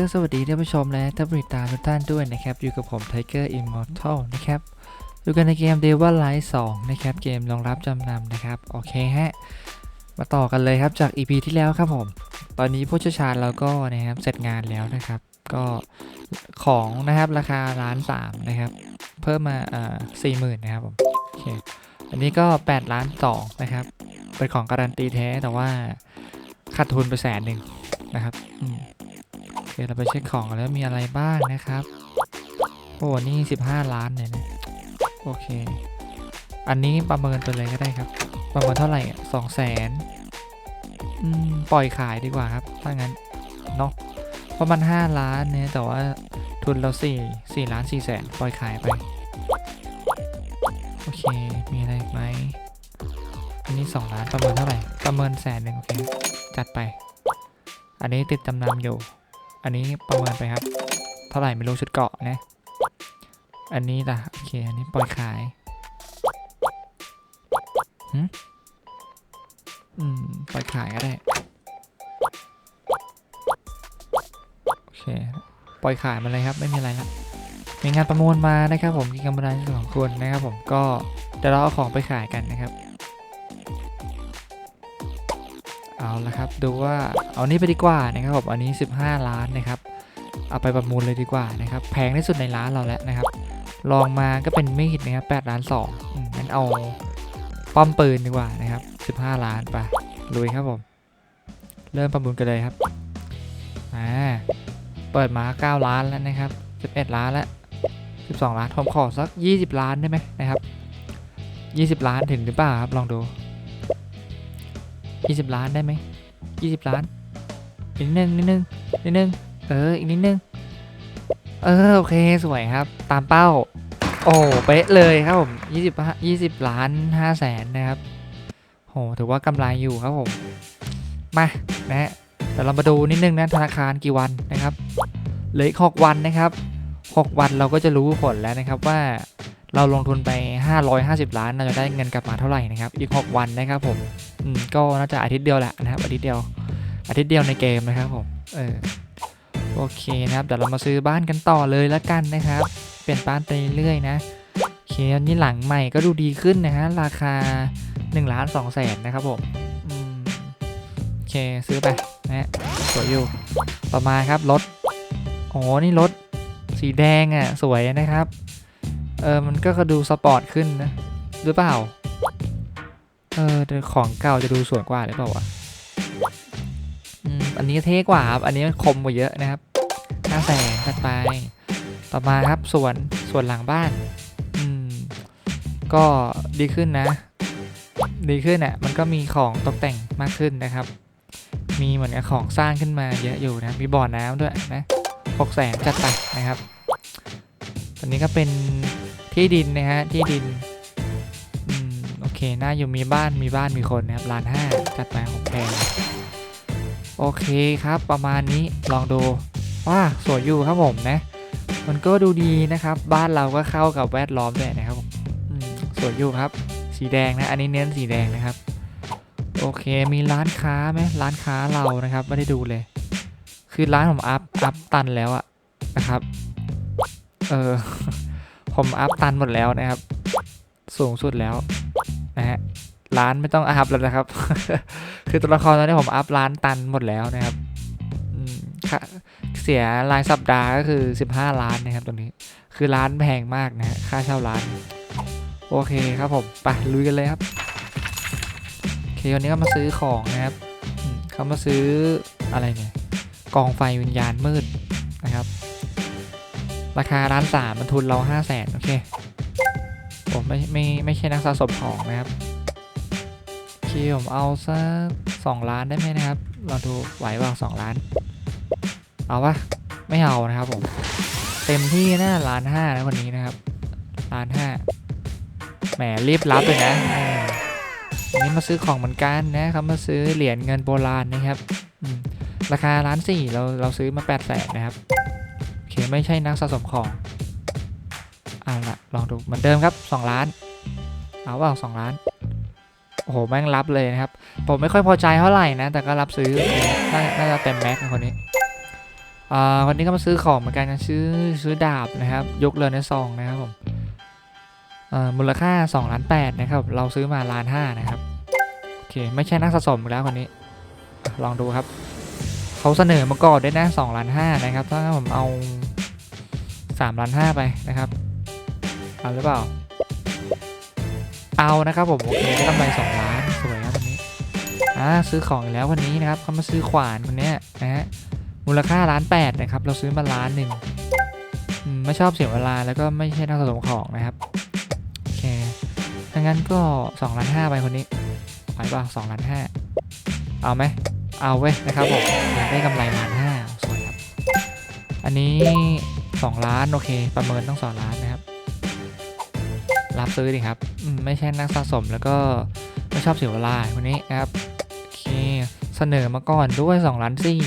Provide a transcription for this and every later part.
ก็สวัสดีท่านผู้ชมและท่านผู้ติดตามทุกท่านด้วยนะครับ อยู่กับผมไทเกอร์อิมมอร์ทัลนะครับอยู่กันในเกม d e vil Light 2 นะครับ เกมรองรับจำนำนะครับ โอเคฮะ มาต่อกันเลยครับจาก EP ที่แล้วครับผม ตอนนี้ผู้เชี่ยวชาญเราก็นะครับเสร็จงานแล้วนะครับ ก็ของนะครับราคาล้านสามนะครับ เพิ่มมาอ่อสี่หมื่นนะครับผมโอเคอันนี้ก็8ล้านสองนะครับ เป็นของการันตีแท้แต่ว่าขาดทุนไปแสนหนึ่งนะครับอืม คเราไปเช็คของกันแล้วมีอะไรบ้างนะครับ โอ้นี่ 15 ล้านเนี่ยนะโอเค อันนี้ประเมินไปเลยก็ได้ครับ ประเมินเท่าไหร่สองแสนอืมปล่อยขายดีกว่าครับ ถ้างั้นเนาะเพราะมัน 5 ล้านเนี่ยแต่ว่าทุนเรา4 4ล้าน4แสนปล่อยขายไป โอเค มีอะไรไหมอันนี้ 2 ล้านประเมินเท่าไหร่ ประเมินแสนหนึ่งโอเค จัดไป อันนี้ติดจำนำอยู่ อันนี้ประเมินไปครับ เท่าไหร่ไม่รู้ชุดเกาะนะ อันนี้ล่ะ โอเค อันนี้ปล่อยขายหืมอืม ปล่อยขายก็ได้ โอเค ปล่อยขายมาเลยครับ ไม่มีอะไรละมีงานประมูลมานะครับผมกินกำไรสองคนนะครับผมก็เดี๋ยวเราเอาของไปขายกันนะครับ เอาละครับ ดูว่าเอานี้ไปดีกว่านะครับผมอันนี้ 15 ล้านนะครับเอาไปประมูลเลยดีกว่านะครับแพงที่สุดในร้านเราแล้วนะครับลองมาก็เป็นมีดนะครับ8ล้าน2อืมงั้นเอาป้อมปืนดีกว่านะครับ 15 ล้านไปลุยครับผม เริ่มประมูลกันเลยครับอ่าเปิดมา 9 ล้านแล้วนะครับ 11 ล้านแล้ว 12 ล้านผมขอสัก 20 ล้านได้ไหมนะครับ 20 ล้านถึงหรือเปล่าครับลองดู 20 ล้านได้ไหม20 ล้านอีกนิดนึงนิดนึงนิดนึงเอออีกนิดนึงเออโอเคสวยครับ ตามเป้า โอ้เป๊ะเลยครับผม20 20 ล้าน5แสนนะครับโหถือว่ากำไรอยู่ครับผมมานะเดี๋ยวเรามาดูนิดนึงนะธนาคารกี่วันนะครับเหลืออีก6วันนะครับ 6 วันเราก็จะรู้ผลแล้วนะครับว่าเราลงทุนไป 550 ล้านเราจะได้เงินกลับมาเท่าไหร่นะครับ อีก 6 วันนะครับผมอืมก็น่าจะอาทิตย์เดียวแหละนะครับ อาทิตย์เดียว อาทิตย์เดียวในเกมนะครับผมเออโอเคนะครับเดี๋ยวเรามาซื้อบ้านกันต่อเลยแล้วกันนะครับ เปลี่ยนบ้านไปเรื่อยๆนะโอเคอันนี้หลังใหม่ก็ดูดีขึ้นนะฮะราคา1ล้าน2แสนนะครับผมอืมโอเคซื้อไปนะสวยอยู่ต่อมาครับรถโอ้นี่รถสีแดงอะสวยนะครับ เออ มันก็ดูสปอร์ตขึ้นนะ หรือเปล่า เออแต่ของเก่าจะดูสวยกว่าหรือเปล่าวะอืม อันนี้เท่กว่าครับ อันนี้มันคมกว่าเยอะนะครับห้าแสนจัดไป ต่อมาครับสวนสวนหลังบ้าน อืม ก็ดีขึ้นนะ ดีขึ้นอะ มันก็มีของตกแต่งมากขึ้นนะครับ มีเหมือนกับของสร้างขึ้นมาเยอะอยู่นะ มีบ่อน้ำด้วยนะหกแสนจัดไปนะครับ ตอนนี้ก็เป็น ที่ดินนะฮะที่ดินอืมโอเคน่าอยู่มีบ้านมีบ้านมีคนนะครับล้านห้าจัดไปของแพงโอเคครับประมาณนี้ลองดูว่าสวยอยู่ครับผมนะ มันก็ดูดีนะครับ บ้านเราก็เข้ากับแวดล้อมด้วยนะครับผมอืมสวยอยู่ครับ สีแดงนะอันนี้เน้นสีแดงนะครับ โอเคมีร้านค้าไหมร้านค้าเรานะครับไม่ได้ดูเลย คือร้านผมอัพอัพตันแล้วอะนะครับ เออ ผมอัพตันหมดแล้วนะครับ สูงสุดแล้วนะฮะร้านไม่ต้องอัพแล้วนะครับ คือตัวละครตอนนี้ผมอัพร้านตันหมดแล้วนะครับค่าเสียรายสัปดาห์ก็คือ 15 ล้านนะครับตรงนี้คือร้านแพงมากนะฮะค่าเช่าร้าน โอเคครับผมไปลุยกันเลยครับโอเควันนี้ก็มาซื้อของนะครับมเขามาซื้ออะไรเนี่ยกองไฟวิญญาณมืดนะครับ ราคาร้านสามมันทุนเราห้าแสนโอเคผมไม่ไม่ไม่ใช่นักสะสมของนะครับโอเคผมเอาสักสองล้านได้ไหมนะครับเราดูไหวเปล่าสองล้าน เอาปะไม่เอานะครับผม เต็มที่นะล้านห้านะวันนี้นะครับล้านห้าแหมรีบรับเลยนะอันนี้มาซื้อของเหมือนกันนะครับมาซื้อเหรียญเงินโบราณนะครับราคาล้านสี่เราเราซื้อมาแปดแสนนะครับ ไม่ใช่นักสะสมของ เอาละลองดูเหมือนเดิมครับสองล้าน เอาเปล่าสองล้าน โอ้โห แม่งรับเลยนะครับ ผมไม่ค่อยพอใจเท่าไหร่นะ แต่ก็รับซื้อ น่าจะเต็มแม็กซ์คนนี้อ่าวันนี้ก็มาซื้อของเหมือนกันซื้อซื้อดาบนะครับ ยกเรือในซองนะครับผมเอ่อมูลค่า2ล้าน8นะครับ เราซื้อมาล้านห้านะครับ โอเค ไม่ใช่นักสะสมแล้วคนนี้ ลองดูครับ เขาเสนอมาก่อนด้วยนะ2ล้านห้านะครับ ถ้าผมเอา 3ล้านห้าไปนะครับเอาหรือเปล่า เอานะครับผมโอเคได้กำไร2ล้านสวยครับวันนี้อ่าซื้อของอีกแล้ววันนี้นะครับเขามาซื้อขวานคนนี้นะฮะมูลค่าล้านแปดนะครับ เราซื้อมาล้านหนึ่งไม่ชอบเสียเวลาแล้วก็ไม่ใช่นักสะสมของนะครับโอเคถ้างั้นก็2ล้านห้าไปคนนี้ไหวป่ะสองล้านห้าเอาไหมเอาเว้ยนะครับผมได้กำไรล้านห้าสวยครับ อันนี้ 2 ล้านโอเค ประเมินต้อง 2 ล้านนะครับ รับซื้อดิครับ ไม่ใช่นักสะสมแล้วก็ไม่ชอบเสียเวลาคนนี้นะครับโอเคเสนอมาก่อนด้วย 2 ล้านสี่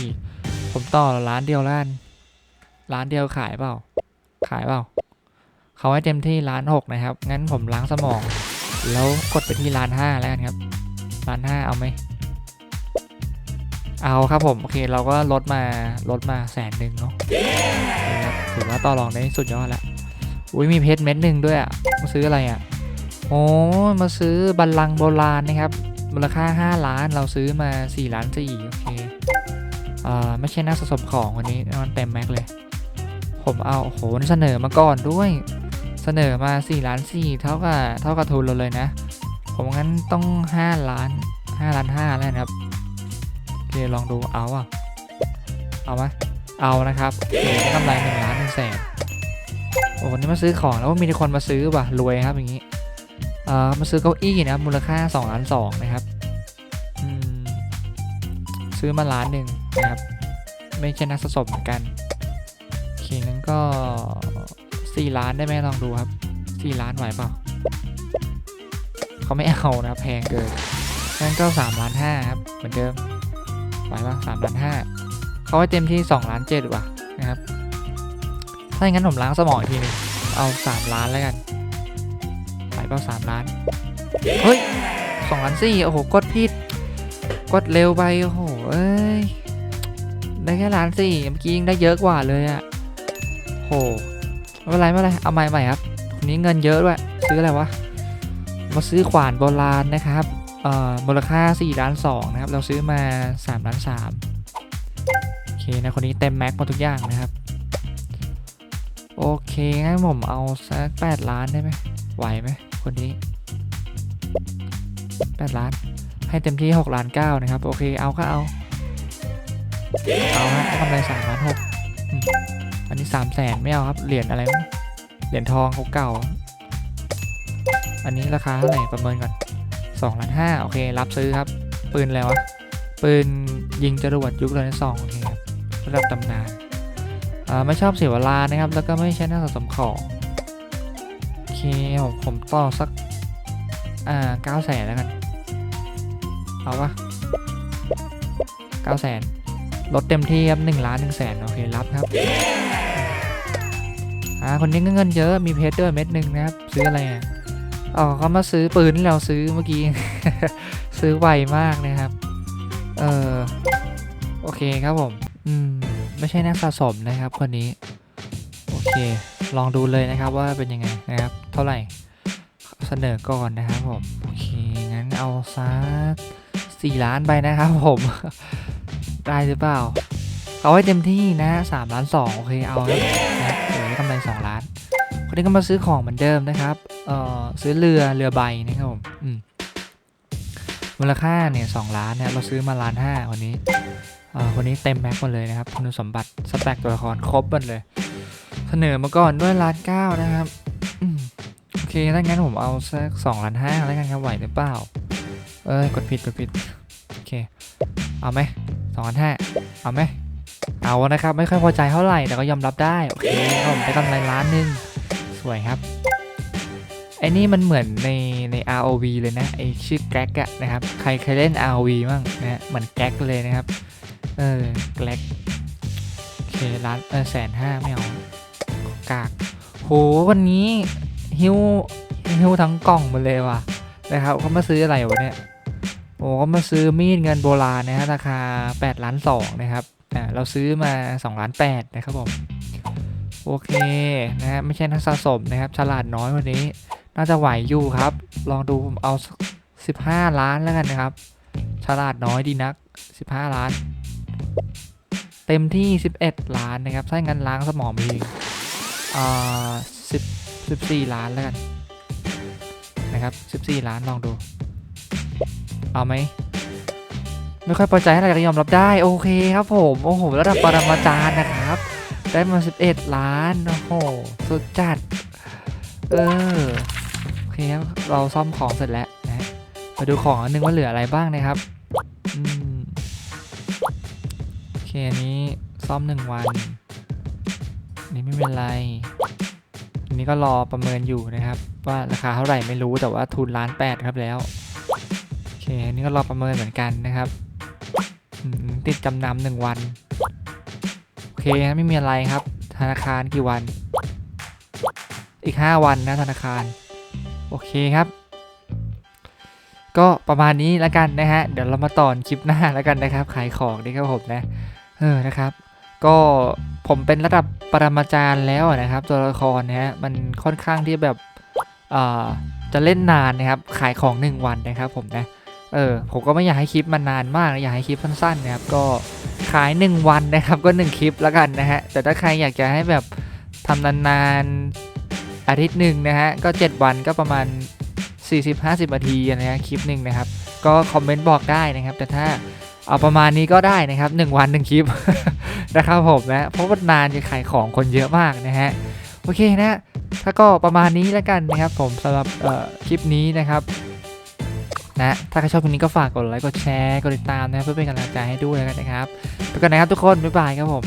ผมต่อร้านเดียวล้านร้านเดียวขายเปล่า ขายเปล่าเขาให้เต็มที่ร้านหกนะครับ งั้นผมล้างสมอง แล้วกดไปที่ร้านห้าแล้วกันครับร้านห้าเอาไหม เอาครับผมโอเคเราก็ลดมาลดมาแสนหนึ่งเนาะถือว่าต่อรองได้สุดยอดละอุ้ยมีเพชรเม็ดหนึ่งด้วยอะมาซื้ออะไรอะโอ้มาซื้อบัลลังก์โบราณนะครับมูลค่า 5 ล้านเราซื้อมา 4 ล้านสี่โอเคเอ่อไม่ใช่นักสะสมของวันนี้มันเต็มแม็กเลย ผมเอาโอ้โหนเสนอมาก่อนด้วย เสนอมา4ล้าน4เท่ากับเท่ากับทุนเราเลยนะ ผมงั้นต้อง 5 ล้าน5ล้าน5แล้วนะครับ เคลองดูเอาอะเอาไหมเอานะครับโอเคได้กำไร1ล้าน1แสนโอ้วันนี้มาซื้อของแล้วมีคนมาซื้อว่ะรวยครับอย่างนี้เอ่อมาซื้อเก้าอี้นะมูลค่า2ล้าน2นะครับซื้อมาล้านหนึ่งนะครับ ไม่ใช่นักสะสมเหมือนกันโอเคงั้นก็สี่ล้านได้ไหมลองดูครับสี่ล้านไหวเปล่าเขาไม่เอานะแพงเกินงั้นก็สามล้านห้าครับเหมือนเดิม ไหวป่ะสามล้านห้าเขาให้เต็มที่สองล้านเจ็ดว่ะนะครับ ถ้าอย่างนั้นผมล้างสมองอีกทีนึงเอาสามล้านแล้วกันไหวเปล่าสามล้าน เฮ้ยสองล้านสี่โอ้โห กดผิด กดเร็วไป โอ้โห เอ้ย ได้แค่ล้านสี่เมื่อกี้ยังได้เยอะกว่าเลยอะโหไม่เป็นไรไม่เป็นไร เอาใหม่ใหม่ครับคนนี้เงินเยอะด้วย ซื้ออะไรวะ มาซื้อขวานโบราณนะครับ มูลค่า4ล้าน2นะครับ เราซื้อมา 3 ล้าน3โอเคนะคนนี้เต็มแม็กหมดทุกอย่างนะครับ โอเคงั้นผมเอาสัก8ล้านได้ไหมไหวไหมคนนี้ 8 ล้าน ให้เต็มที่ 6 ล้าน 9 นะครับ โอเคเอาก็เอา เอาฮะกำไร3ล้าน6อืมอันนี้3 0 0แสนไม่เอาครับ เหรียญอะไร เหรียญทองเก่าอันนี้ราคาเท่าไหร่ประเมินก่อน 2ล้าน5โอเค รับซื้อครับ ปืนอะไรวะ ปืนยิงจรวดยุคเรนซองโอเคครับระดับตำนานไม่ชอบเสียเวลานะครับ แล้วก็ไม่ใช่น่าสะสมของโอเคผมผมต่อสักอ่าเก้าแสนแล้วกัน เอาปะเก้าแสนลดเต็มที่ครับหนึ่งล้านหนึ่งแสนโอเครับครับอ่าคนนี้ก็เงินเยอะมีเพชรด้วยเม็ดหนึ่งนะครับ ซื้ออะไรอะ อ๋อเขามาซื้อปืนที่เราซื้อเมื่อกี้ ซื้อไวมากนะครับ เออโอเคครับผม อืม ไม่ใช่นักสะสมนะครับคนนี้ โอเค ลองดูเลยนะครับว่าเป็นยังไงนะครับ เท่าไหร่ เสนอก่อนนะครับผม โอเค งั้นเอาสักสี่ล้านไปนะครับผม ได้หรือเปล่า เอาให้เต็มที่นะสามล้านสองโอเค เอาครับนะเดี๋ยวได้กำไรสองล้าน คนนี้ก็มาซื้อของเหมือนเดิมนะครับเอ่อซื้อเรือเรือใบนะครับผมอืมมูลค่าเนี่ยสองล้านเนี่ยเราซื้อมาล้านห้าคนนี้เอ่อคนนี้เต็มแม็กหมดเลยนะครับ คุณสมบัติสแต็กตัวละครครบหมดเลย เสนอมาก่อนด้วยล้านเก้านะครับอโอเคถ้างั้นผมเอาสักสองล้านห้าแล้วกันครับไหวหรือเปล่า เอ้ยกดผิดกดผิดโอเค เอาไหมสองพันห้าเอาไหมเอานะครับ ไม่ค่อยพอใจเท่าไหร่แต่ก็ยอมรับได้ โอเคผมได้กำไรล้านหนึ่ง สวยครับไอ้นี่มันเหมือนในใน ROV เลยนะไอชื่อแก๊กอะนะครับใครเคยเล่น ROV บ้างนะเหมือนแก๊กเลยนะครับเออแก๊กโอเคล้านเออแสนห้าไม่เอากากโหวันนี้ฮิวฮิวทั้งกล่องมดเลยว่ะนะครับเขามาซื้ออะไรวะเนี่ยโอ้ก็มาซื้อมีดเงินโบราณนะฮะราคา8ล้าน2นะครับอ่าเราซื้อมา2ล้าน8นะครับผม โอเคนะฮะไม่ใช่นักสะสมนะครับ ฉลาดน้อยวันนี้ น่าจะไหวอยู่ครับ ลองดูผมเอาสัก15 ล้านแล้วกันนะครับ ฉลาดน้อยดีนัก 15 ล้าน เต็มที่ 11 ล้านนะครับถ้างั้นล้างสมองเองอ่า10 14ล้านแล้วกันนะครับ14ล้านลองดู เอาไหมไม่ค่อยพอใจเท่าไรก็ยอมรับได้ โอเคครับผม โอ้โหระดับปรมาจารย์นะครับ ได้มา 11 ล้าน โอ้โห สุดจัด เออ โอเคครับ เราซ่อมของเสร็จแล้วนะมาดูของอันนึงว่าเหลืออะไรบ้างนะครับ อืม โอเค อันนี้ซ่อมหนึ่งวันนนี้ไม่เป็นไร อันนี้ก็รอประเมินอยู่นะครับ ว่าราคาเท่าไหร่ไม่รู้แต่ว่าทุนล้านแปดครับแล้ว โอเค อันนี้ก็รอประเมินเหมือนกันนะครับ ติดจำนำหนึ่งวัน เคนะไม่มีอะไรครับ ธนาคารกี่วัน อีก 5 วันนะธนาคาร โอเคครับ ก็ประมาณนี้แล้วกันนะฮะ เดี๋ยวเรามาต่อคลิปหน้าแล้วกันนะครับ ขายของนี่ครับผมนะ เออนะครับ ก็ผมเป็นระดับปรมาจารย์แล้วนะครับ ตัวละครนะฮะมันค่อนข้างที่แบบจะเล่นนานนะครับ ขายของ 1 วันนะครับผมนะ เออผมก็ไม่อยากให้คลิปมันนานมากนะอยากให้คลิปสั้นๆนะครับก็ขาย 1 วันนะครับก็ 1 คลิปแล้วกันนะฮะแต่ถ้าใครอยากจะให้แบบทำนานๆอาทิตย์หนึ่งนะฮะก็ 7 วันก็ประมาณ 40-50นาทีนะฮะคลิปหนึ่งนะครับ ก็คอมเมนต์บอกได้นะครับ แต่ถ้าเอาประมาณนี้ก็ได้นะครับ 1 วัน 1 คลิปนะครับผมนะเพราะว่านานจะขายของคนเยอะมากนะฮะโอเคนะถ้าก็ประมาณนี้แล้วกันนะครับผมสำหรับคลิปนี้นะครับ นะถ้าใครชอบคลิปนี้ก็ฝากกดไลค์กดแชร์กดติดตามนะเพื่อเป็นกำลังใจให้ด้วยแล้วกันนะครับไปกันนะครับทุกคนบ๊ายบายครับผม